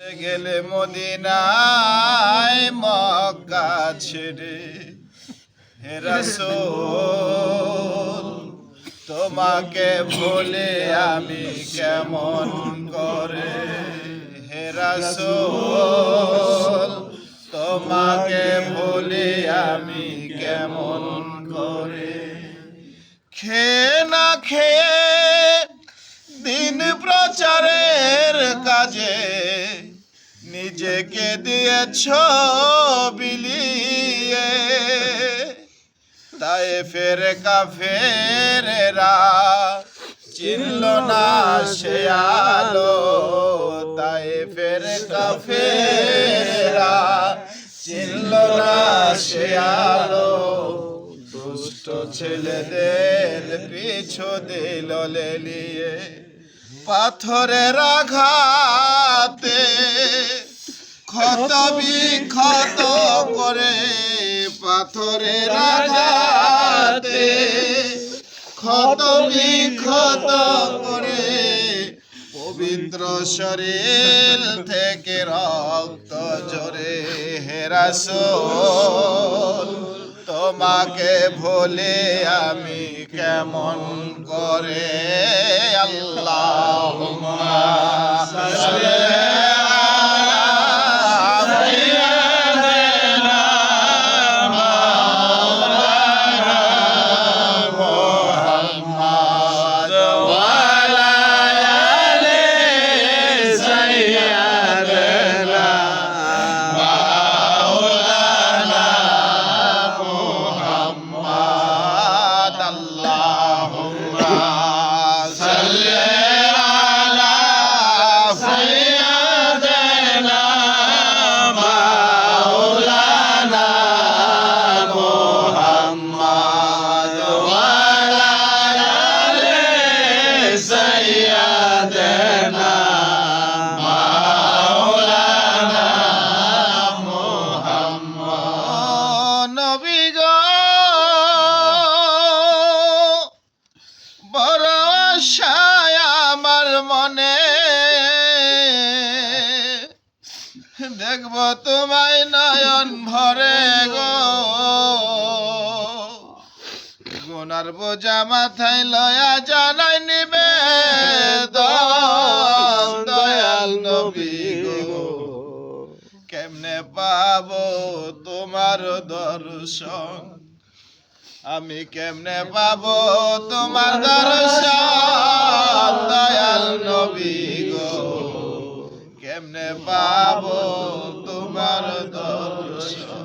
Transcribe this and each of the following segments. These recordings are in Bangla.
গেলে মদিনায় মক্কা ছেড়ে। হে রাসূল, তোমাকে ভুলে আমি কেমন করে? হে রাসূল, তোমাকে ভুলে আমি কেমন করে? খেয়ে না খেয়ে দিন প্রচারের কাজে নিজেকে দিয়েছ বিলিয়ে। তাই ফের কাফেরেরা চিনল না সে আলো। তাই ফের কাফেরেরা চিনল না সে আলো। দুষ্ট ছেলেদের পিছু দিল লেলিয়ে। পাথরের আঘাতে ক্ষত বিক্ষত করে পাথরের আঘাতে। ক্ষত বিক্ষত করে পবিত্র শরীর থেকে রক্ত জরে হেরাসল তোমাকে ভুলে আমি কেমন করে? আল্লাহ দেখব তোমায় নয়ন ভরে গো। গুনার বোঝা মাথায় লয়া জানাই নিবে দয়াল নবী গো। কেমনে পাবো তোমার দর্শন? আমি কেমনে পাবো তোমার দর্শন, দয়াল নবী গো? কেমনে পাবো তোমার দর্শন?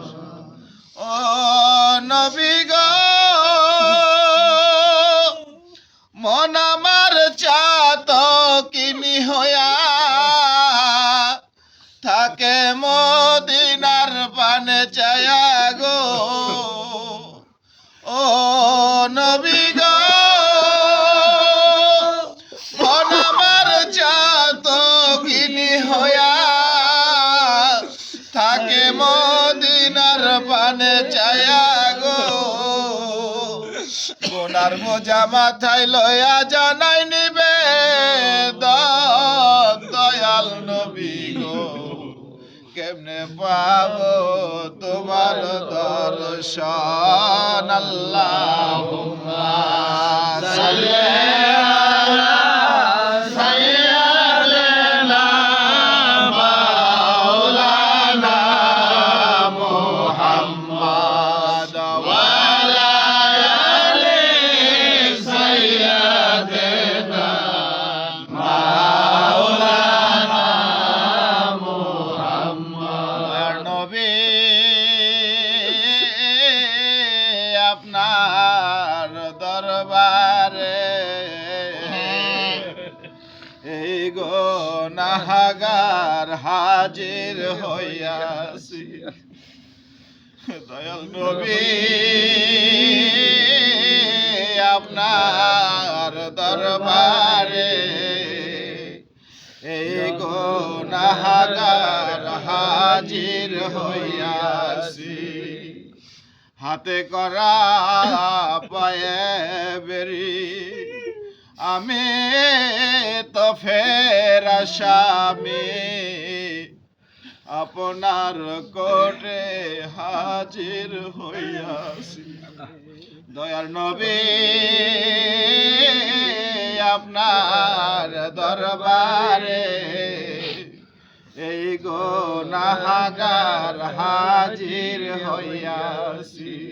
ও নবী চায়া গো। গোনার মোজা মাথায় লয়া জানাই নিবে দয়াল নবী গো। কেমনে পাব তোমার দর্শন? আল্লাহ সাল্লাল্লাহু নাহাগার হাজির হইয়াছি। দয়াল নবী, আপনার দরবারে এই গো নাহাগার হাজির হইয়াছি। হাতে করা পায়ে বেরি আমি তো ফের আসামি। আপনার কোটে হাজির হইয়াছি। দয়ার নবী, আপনার দরবারে এই গো নাহাগার হাজির হইয়াছি।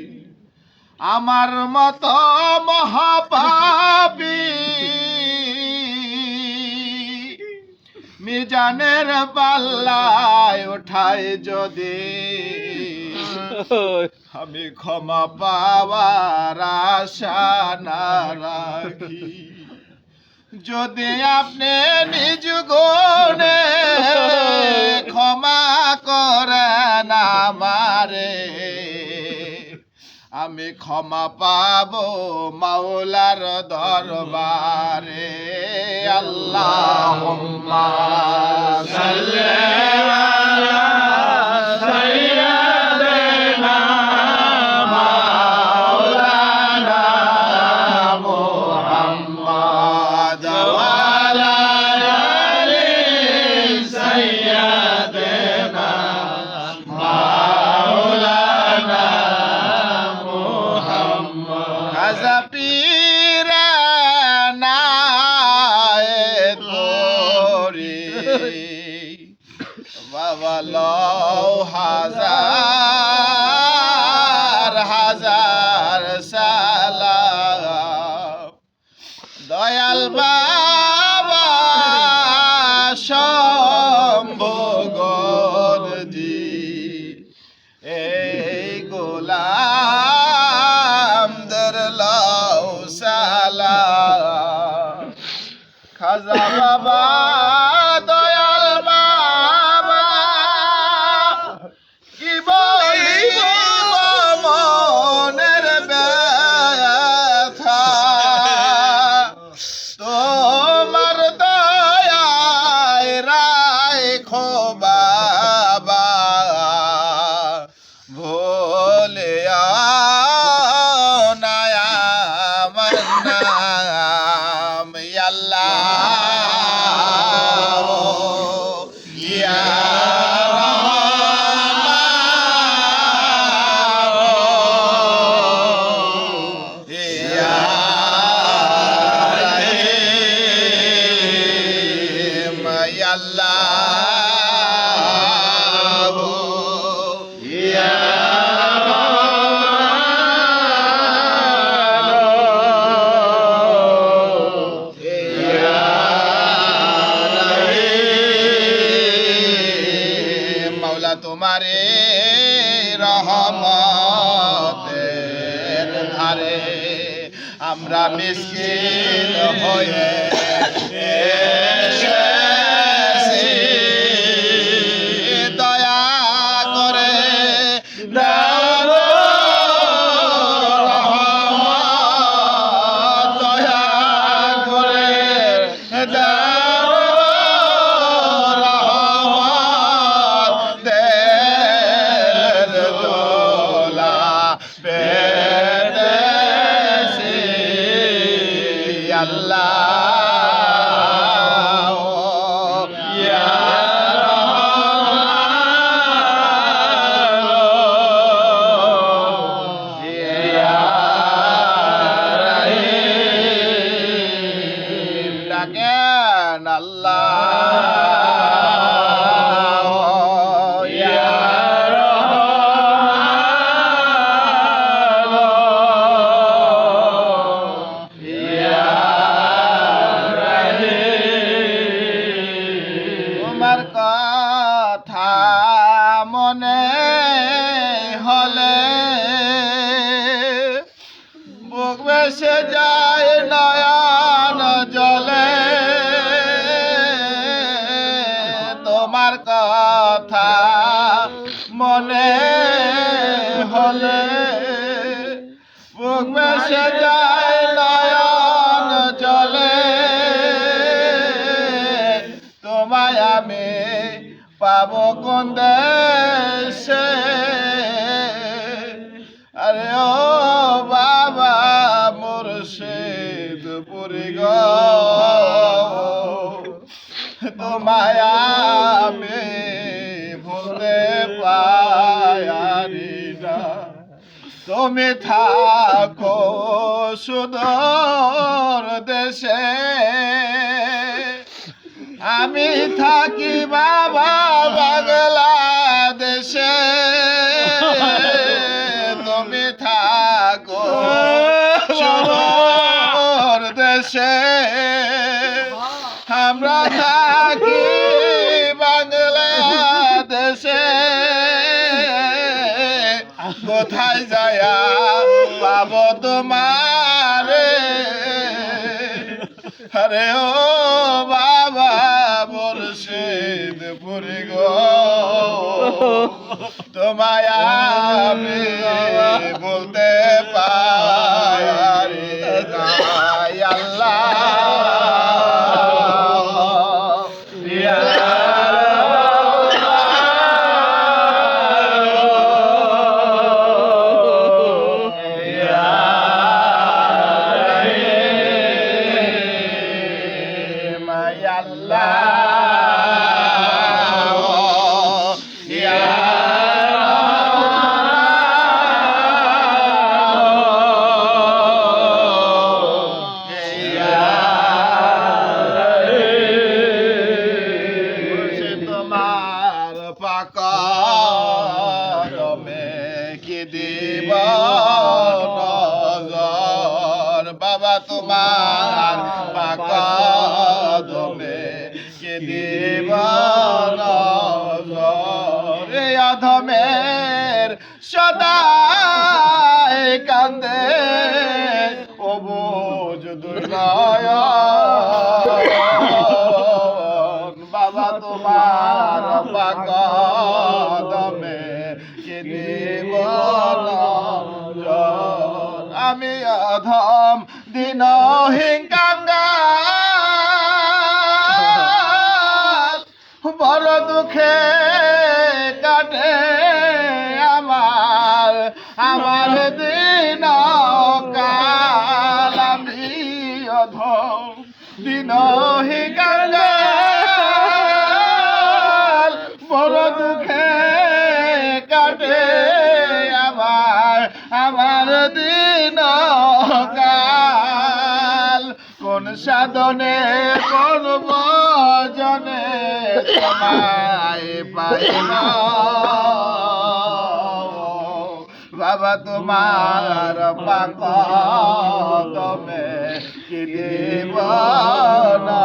আমার মতো মহাপাপী। মিজানের পাল্লায় ওঠায় যদি আমি ক্ষমা পাওয়ার আশা না রাখি। যদি আপনি নিজ গুণে ক্ষমা করেন আমারে আমি ক্ষমা পাব মাওলার দরবারে। আল্লাহ সাল্লাল্লাহু আল্লাহ আমরা মিসকিন হয়ে। দয়া করে দাও যায় নয়ন জলে তোমায় আমি পাবো কোন দেশে তুমি থাকো সুদর দেশে। আমি থাকি বাবা বাংলাদেশে। তুমি থাকো সুদর দেশে। আমরা থাকি কোথায় যায়া পাব তোমারে? আরে ও বাবা মুর্শিদ পুরি গো। তোমায় অধমের সদাই কান্দে বুঝ দুর্গয় বাবা তোমার পাকদমে কি দিব নজর। আমি অধম দিন হিঙ্কাঙ্গাল বড় দুঃখে কাল আমি অধম, দিন বড় দুঃখে কাটে আমার আমার দিন কাল। কোন সাধনে কোন ভজনে তোমায় পাই না বাবা তোমার পাক দমে কি দেব না?